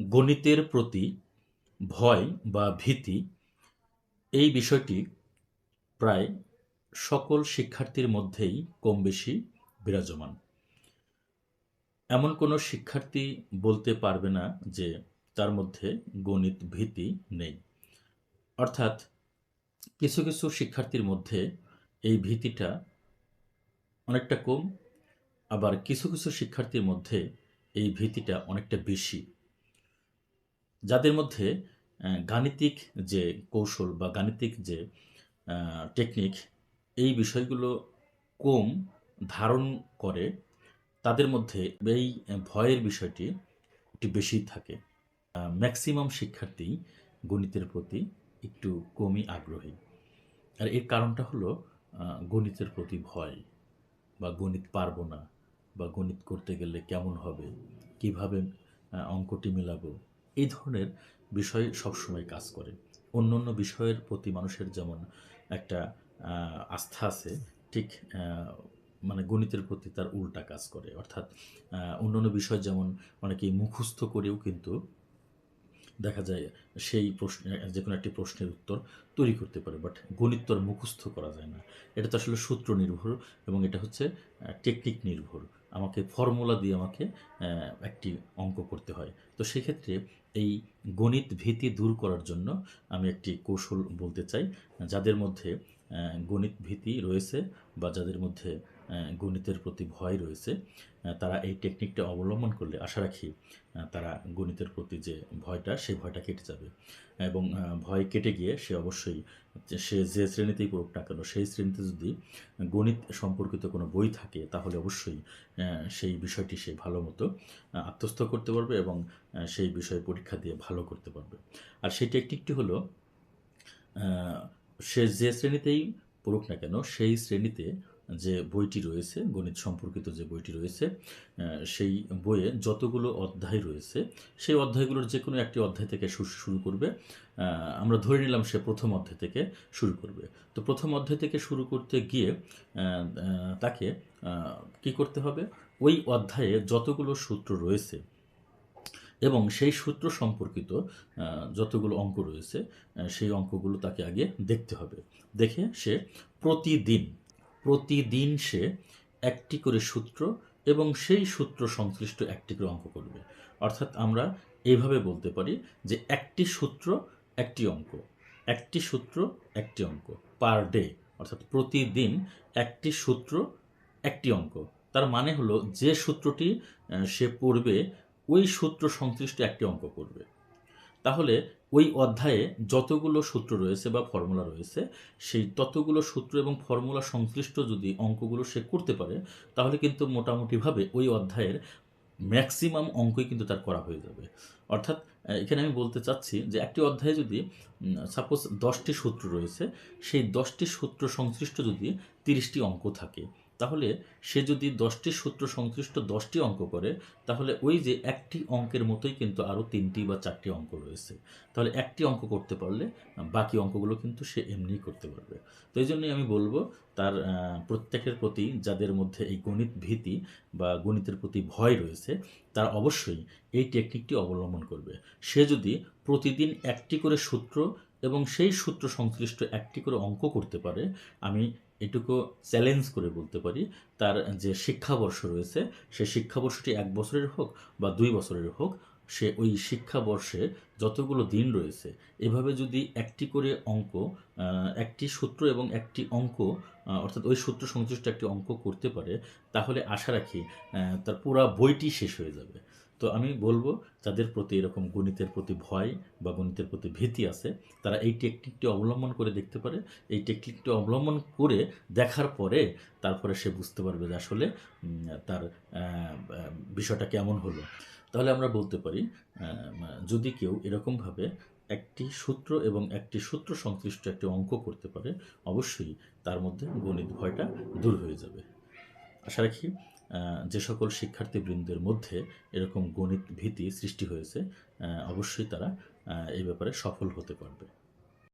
গণিতের প্রতি ভয় বা ভীতি, এই বিষয়টি প্রায় সকল শিক্ষার্থীর মধ্যেই কম বেশি বিরাজমান। এমন কোনো শিক্ষার্থী বলতে পারবে না যে তার মধ্যে গণিত ভীতি নেই। অর্থাৎ কিছু কিছু শিক্ষার্থীর মধ্যে এই ভীতিটা অনেকটা কম, আবার কিছু কিছু শিক্ষার্থীর মধ্যে এই ভীতিটা অনেকটা বেশি। যাদের মধ্যে গাণিতিক যে কৌশল বা গাণিতিক যে টেকনিক এই বিষয়গুলো কম ধারণ করে, তাদের মধ্যে এই ভয়ের বিষয়টি একটু বেশি থাকে। ম্যাক্সিমাম শিক্ষার্থী গণিতের প্রতি একটু কমই আগ্রহী। আর এর কারণটা হলো গণিতের প্রতি ভয় বা গণিত পারব না বা গণিত করতে গেলে কেমন হবে, কীভাবে অঙ্কটি মেলাবো এই ধরনের বিষয় সবসময় কাজ করে। অন্য অন্য বিষয়ের প্রতি মানুষের যেমন একটা আস্থা আছে, ঠিক মানে গণিতের প্রতি তার উল্টা কাজ করে। অর্থাৎ অন্য অন্য বিষয় যেমন অনেকেই মুখস্থ করেও কিন্তু দেখা যায় সেই প্রশ্ন যে কোনো একটি প্রশ্নের উত্তর তৈরি করতে পারে, বাট গণিত তো আর মুখস্থ করা যায় না। এটা তো আসলে সূত্র নির্ভর এবং এটা হচ্ছে টেকনিক নির্ভর। আমাকে ফর্মুলা দিয়ে আমাকে একটি অঙ্ক করতে হয়। তো সেক্ষেত্রে এই গণিত ভীতি দূর করার জন্য আমি একটি কৌশল বলতে চাই, যাদের মধ্যে গণিত ভীতি রয়েছে বা যাদের মধ্যে গণিতের প্রতি ভয় রয়েছে তারা এই টেকনিকটা অবলম্বন করলে, আশা রাখি তারা গণিতের প্রতি যে ভয়টা, সেই ভয়টা কেটে যাবে। এবং ভয় কেটে গিয়ে সে অবশ্যই, সে যে শ্রেণীতেই পড়ুক না কেন, সেই শ্রেণীতে যদি গণিত সম্পর্কিত কোনো বই থাকে, তাহলে অবশ্যই সেই বিষয়টি সে ভালো মতো আত্মস্থ করতে পারবে এবং সেই বিষয়ে পরীক্ষা দিয়ে ভালো করতে পারবে। আর সেই টেকনিকটি হলো সে যে শ্রেণীতেই পড়ুক না কেন, সেই শ্রেণীতে যে বইটি রয়েছে, গণিত সম্পর্কিত যে বইটি রয়েছে সেই বইয়ে যতগুলো অধ্যায় রয়েছে, সেই অধ্যায়গুলোর যে কোনো একটি অধ্যায় থেকে শুরু করবে। আমরা ধরে নিলাম সে প্রথম অধ্যায় থেকে শুরু করবে। তো প্রথম অধ্যায় থেকে শুরু করতে গিয়ে তাকে কি করতে হবে? ওই অধ্যায়ে যতগুলো সূত্র রয়েছে এবং সেই সূত্র সম্পর্কিত যতগুলো অঙ্ক রয়েছে সেই অঙ্কগুলো তাকে আগে দেখতে হবে। দেখে সে প্রতিদিন প্রতিদিন সে একটি করে সূত্র এবং সেই সূত্র সংশ্লিষ্ট একটি করে অঙ্ক করবে। অর্থাৎ আমরা এইভাবে বলতে পারি যে একটি সূত্র একটি অঙ্ক, একটি সূত্র একটি অঙ্ক পার ডে অর্থাৎ প্রতিদিন একটি সূত্র একটি অঙ্ক। তার মানে হলো যে সূত্রটি সে পড়বে, ওই সূত্র সংশ্লিষ্ট একটি অঙ্ক করবে। তাহলে ওই অধ্যায়ে যতগুলো সূত্র রয়েছে বা ফর্মুলা রয়েছে, সেই ততগুলো সূত্র এবং ফর্মুলা সংশ্লিষ্ট যদি অঙ্কগুলো সে করতে পারে, তাহলে কিন্তু মোটামুটিভাবে ওই অধ্যায়ের ম্যাক্সিমাম অঙ্কই কিন্তু তার করা হয়ে যাবে। অর্থাৎ এখানে আমি বলতে চাচ্ছি যে একটি অধ্যায়ে যদি সাপোজ দশটি সূত্র রয়েছে, সেই দশটি সূত্র সংশ্লিষ্ট যদি তিরিশটি অঙ্ক থাকে তাহলে সে যদি দশটি সূত্র সংশ্লিষ্ট দশটি অঙ্ক করে, তাহলে ওই যে একটি অঙ্কের মতোই কিন্তু আরও তিনটি বা চারটি অঙ্ক রয়েছে। তাহলে একটি অঙ্ক করতে পারলে, বাকি অঙ্কগুলো কিন্তু সে এমনিই করতে পারবে। তো এই জন্যই আমি বলব, তার প্রত্যেকের প্রতি যাদের মধ্যে এই গণিত ভীতি বা গণিতের প্রতি ভয় রয়েছে, তারা অবশ্যই এই টেকনিকটি অবলম্বন করবে। সে যদি প্রতিদিন একটি করে সূত্র এবং সেই সূত্র সংশ্লিষ্ট একটি করে অঙ্ক করতে পারে, আমি এটুকু চ্যালেঞ্জ করে বলতে পারি, তার যে শিক্ষাবর্ষ রয়েছে, সে শিক্ষাবর্ষটি এক বছরের হোক বা দুই বছরের হোক, সে ওই শিক্ষাবর্ষে যতগুলো দিন রয়েছে, এভাবে যদি একটি করে অঙ্ক একটি সূত্র এবং একটি অঙ্ক অর্থাৎ ওই সূত্র সংশ্লিষ্ট একটি অঙ্ক করতে পারে, তাহলে আশা রাখি তার পুরা বইটি শেষ হয়ে যাবে। তো আমি বলব, যাদের প্রতি এরকম গণিতের প্রতি ভয় বা গণিতের প্রতি ভীতি আছে, তারা এই টেকনিকটি অবলম্বন করে দেখতে পারে। এই টেকনিকটি অবলম্বন করে দেখার পরে তারপরে সে বুঝতে পারবে যে আসলে তার বিষয়টা কেমন হলো। তাহলে আমরা বলতে পারি যদি কেউ এরকমভাবে একটি সূত্র এবং একটি সূত্র সংশ্লিষ্ট একটি অঙ্ক করতে পারে, অবশ্যই তার মধ্যে গণিত ভয়টা দূর হয়ে যাবে। আশা রাখি যে সকল শিক্ষার্থীবৃন্দের মধ্যে এরকম গণিত ভীতি সৃষ্টি হয়েছে অবশ্যই তারা এই ব্যাপারে সফল হতে পারবে।